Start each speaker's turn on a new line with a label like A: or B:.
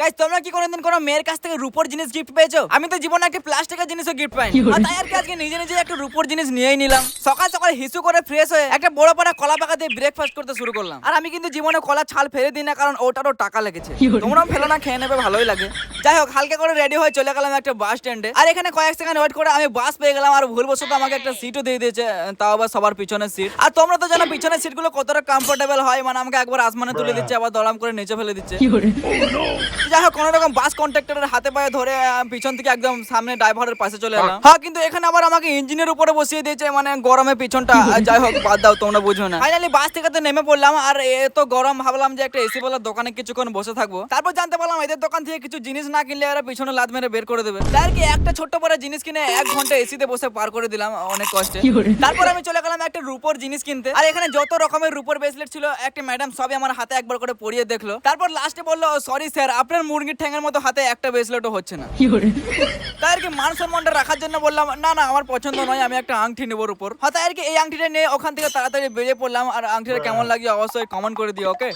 A: Guys তোমরা কি কোনোদিন কোনো মেয়ের কাছ থেকে রূপোর জিনিস গিফট পেয়েছ? আমি তো জীবনে একটা প্লাস্টিকের জিনিসও গিফট পাইনি। আর তাই আর কি আজকে নিজে নিজে একটা রূপোর জিনিস নিয়েই নিলাম। সকাল সকাল হিসু করে ফ্রেশ হয়ে একটা বড় পাড়া কলা পাকা দিয়ে ব্রেকফাস্ট করতে শুরু করলাম। আর আমি কিন্তু জীবনে কলা ছাল ফেলে দিই না কারণ ওটারও টাকা লেগেছে। তোমরাও ফেলো না খেয়ে নেবে ভালোই লাগে। যাই হোক হালকা করে রেডি হয়ে চলে গেলাম একটা বাস স্ট্যান্ডে আর এখানে কয়েক সেকেন্ড ওয়েট করে আমি বাস পেয়ে গেলাম আর ভুলবশত আমাকে একটা সিটও দিয়ে দিয়েছে তাও আবার সবার পিছনের সিট আর তোমরা তো জানো পিছনের সিটগুলো কতটা কমফোর্টেবল হয়। মানে আমাকে একবার আসমানে তুলে দিচ্ছে আবার দড়াম করে নিচে ফেলে দিচ্ছে। যাই হোক কোনো রকম বাস কন্ট্রাক্টরের হাতে পায়ে ধরে পিছন থেকে একদম সামনে ড্রাইভারের পাশে চলে এলাম। হ্যাঁ কিন্তু এখানে আবার আমাকে ইঞ্জিনের উপরে বসিয়ে দিয়েছে মানে গরমে পিছনটা। যাই হোক বাদ দাও তোমরা বুঝো না। ফাইনালি বাস থেকে তো নেমে পড়লাম আর এত গরম ভাবলাম যে একটা এসি বলার দোকানে কিছুক্ষণ বসে থাকব। তারপর জানতে পারলাম এদের দোকান থেকে কিছু জিনিস না কিনলে এরা পিছনে লাত মেরে বের করে দেবে। তার কি একটা ছোট্ট বড় জিনিস কিনে এক ঘণ্টা এসিতে বসে পার করে দিলাম অনেক কষ্টে। তারপর আমি চলে গেলাম একটা রূপোর জিনিস কিনতে। আর এখানে যত রকমের রূপোর ব্রেসলেট ছিল একটা ম্যাডাম সবই আমার হাতে একবার করে পরিয়ে দেখল। তারপর লাস্টে বলল সরি স্যার আপনার মুরগির ঠ্যাঙের মতো হাতে একটা ব্রেসলেটও হচ্ছে না। তাই আর কি মান সম্মানটা রাখার জন্য বললাম না না আমার পছন্দ নয় আমি একটা আংটি নেবোর উপর। হ্যাঁ তাই আর কি এই আংটিটা নিয়ে ওখান থেকে তাড়াতাড়ি বেরিয়ে পড়লাম আর আংটিটা কেমন লাগে অবশ্যই কমেন্ট করে দিও ওকে